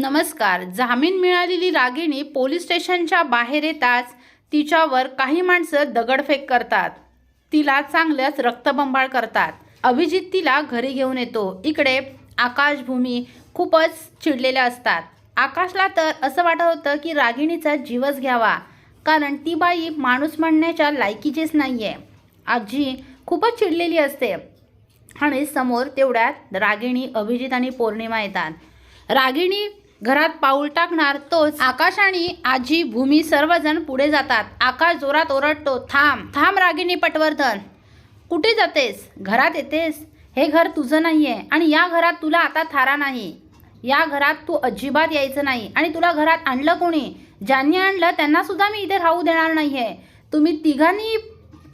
नमस्कार. जामीन मिळालेली रागिणी पोलीस स्टेशनच्या बाहेर येताच तिच्यावर काही माणसं दगडफेक करतात. तिला चांगलंच रक्तबंबाळ करतात. अभिजित तिला घरी घेऊन येतो. इकडे आकाशभूमी खूपच चिडलेल्या असतात. आकाशला तर असं वाटत होतं की रागिणीचा जीवच घ्यावा कारण ती बाई माणूस म्हणण्याच्या लायकीचीच नाही आहे आजी खूपच चिडलेली असते आणि समोर तेवढ्यात रागिणी अभिजित आणि पौर्णिमा येतात. रागिणी घरात पाऊल टाकणार तोच. आकाश आणि आजी भूमी सर्वजण पुढे जातात. आकाश जोरात ओरडतो थांब थांब रागिणी पटवर्धन. कुठे जातेस? घरात येतेस? हे घर तुझं नाही आहे आणि या घरात तुला आता थारा नाही. या घरात तू अजिबात यायचं नाही. आणि तुला घरात आणलं कोणी? ज्यांनी आणलं त्यांना सुद्धा मी इथे राहू देणार नाही आहे तुम्ही तिघांनी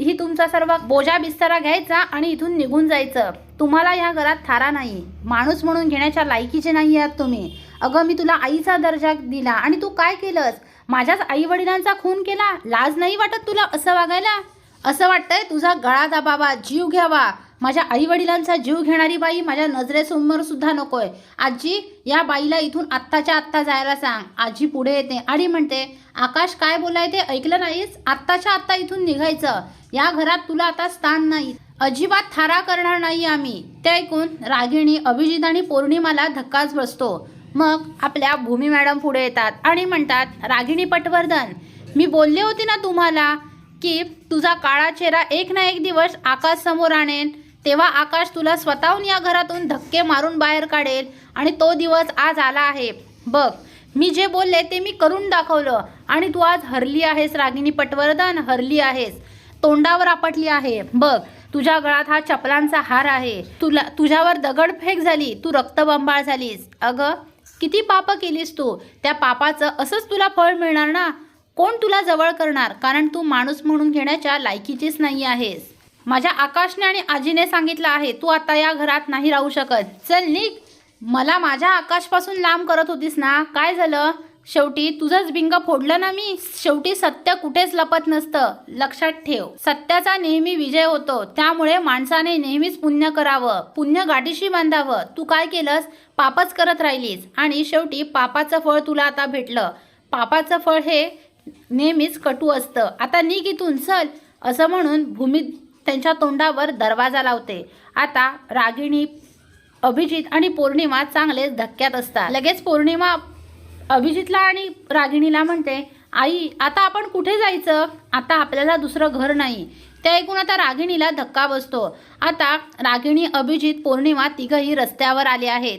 ही तुमचा सर्व बोजा बिस्तरा घ्यायचा आणि इथून निघून जायचं. तुम्हाला ह्या घरात थारा नाही. माणूस म्हणून घेण्याच्या लायकीचे नाही आहात तुम्ही. अगं मी तुला आईचा दर्जा दिला आणि तू काय केलंस? माझ्याच आई वडिलांचा खून केला? लाज नाही वाटत तुला असं वागायला? असं वाटतंय तुझा गळा दाबावा जीव घ्यावा. माझ्या आईवडिलांचा जीव घेणारी बाई माझ्या नजरेसमोर सुद्धा नकोय. आजी या बाईला इथून आत्ताच्या आत्ता जायला सांग. आजी पुढे येते आणि म्हणते आकाश काय बोलाय ते ऐकलं नाहीस? आत्ताच्या आत्ता इथून निघायचं. या घरात तुला आता स्थान नाही. अजिबात थारा करणार नाही आम्ही. ते ऐकून रागिणी अभिजित आणि पौर्णिमाला धक्काच बसतो. मग आपल्या भूमी मॅडम पुढे येतात आणि म्हणतात रागिणी पटवर्धन मी बोलले होते ना तुम्हाला? की तुझा काळा चेहरा एक ना एक दिवस आकाश समोर आणेन तेव्हा आकाश तुला स्वतःहून या घरातून धक्के मारून बाहेर काढेल आणि तो दिवस आज आला आहे. बघ मी जे बोलले ते मी करून दाखवलं आणि तू आज हरली आहेस रागिनी पटवर्धन हरली आहेस. तोंडावर आपटली आहे. बघ तुझ्या गळात हा चपलांचा हार आहे. तुला तुझ्यावर दगडफेक झाली तू रक्तबंबाळ झालीस. अगं किती पाप केलीस तू. त्या पापाचं असंच तुला फळ मिळणार ना? कोण तुला जवळ करणार? कारण तू माणूस म्हणून घेण्याच्या लायकीचीच नाही आहेस. माझ्या आकाशने आणि आजीने सांगितलं आहे तू आता या घरात नाही राहू शकत. चल निघ. मला माझ्या आकाशपासून लांब करत होतीस ना? काय झालं? शेवटी तुझंच बिंग फोडलं ना मी? शेवटी सत्य कुठेच लपत नसतं. लक्षात ठेव. सत्याचा नेहमी विजय होतो. त्यामुळे माणसाने नेहमीच पुण्य करावं. पुण्य गाठीशी बांधावं. तू काय केलंस? पापच करत राहिलीस. आणि शेवटी पापाचं फळ तुला आता भेटलं. पापाचं फळ हे नेहमीच कटू असतं. आता निघ इथून चल. असं म्हणून भूमी त्यांच्या तोंडावर दरवाजा लावते. आता रागिणी अभिजित आणि पौर्णिमा चांगलेच धक्क्यात असतात. लगेच पौर्णिमा अभिजितला आणि रागिणीला म्हणते आई आता आपण कुठे जायचं? आता आपल्याला दुसरं घर नाही. ते ऐकून आता रागिणीला धक्का बसतो. आता रागिणी अभिजित पौर्णिमा तिघही रस्त्यावर आले आहेत.